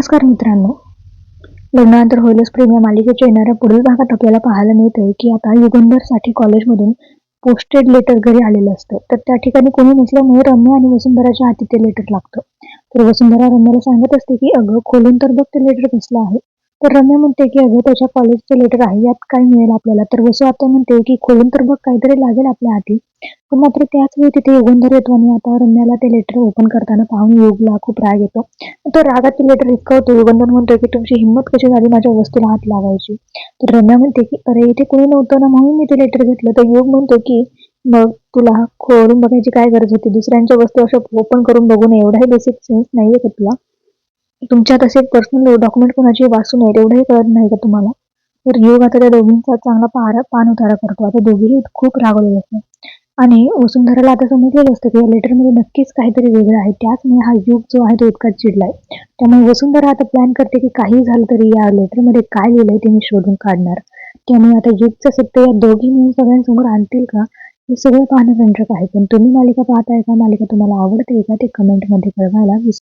नमस्कार मित्रांनो. लग्नानंतर होईलच प्रेम या मालिकेच्या येणाऱ्या पुढील भागात आपल्याला पाहायला मिळतंय की आता युगंधरसाठी कॉलेजमधून पोस्टेड लेटर घरी आलेलं असतं. तर त्या ठिकाणी कोणी नसल्यामुळे रम्या आणि वसुंधराच्या हाती ते लेटर लागतं. तर वसुंधरा रम्याला सांगत असते की अगं खोलून तर बघ ते लेटर कसलं आहे. तर रम्या म्हणते की अगं त्याच्या कॉलेजचे लेटर आहे यात काय मिळेल आपल्याला? तर वसू आता म्हणते की खोलून तर बघ काहीतरी लागेल आपल्या हाती पण मात्र त्याच वेळी तिथे युगंधर येतो आणि आता रम्याला ते लेटर ओपन करताना पाहून योगला खूप राग येतो. तर रागात ते लेटर इतकं होतं युगंधर म्हणतो की तुमची हिंमत कशी झाली माझ्या वस्तूला हात लावायची? तर रम्या म्हणते की अरे इथे कोणी नव्हतं ना म्हणून मी ते लेटर घेतलं. तर योग म्हणतो की मग तुला खोलून बघायची काय गरज होती? दुसऱ्यांच्या वस्तू अशा ओपन करून बघून एवढाही बेसिक सेन्स नाहीये का तुला? तुमच्यात असे पर्सनल डॉक्युमेंट कोणाची वाचू नये एवढंही कळत नाही का तुम्हाला? तर योग आता त्या दोघींचा चांगला पारा पान उतारा करतो. आता दोघेही खूप रागवलेले असतात. आणि वसुंधराला आता समजलेलं असतं की या लेटरमध्ये नक्कीच काहीतरी वेगळं आहे. त्याचमुळे हा युग जो आहे तो इतका चिडलाय. त्यामुळे वसुंधरा आता प्लॅन करते की काही झालं तरी या लेटरमध्ये काय लिहिलंय ते मी शोधून काढणार. त्यामुळे आता युगचं सत्य या दोघी मिळून सगळ्यांसमोर आणतील का? हे सगळं पाहणं रंजक आहे. पण तुम्ही मालिका पाहताय का? मालिका तुम्हाला आवडते का? ते कमेंटमध्ये कळवायला विसरू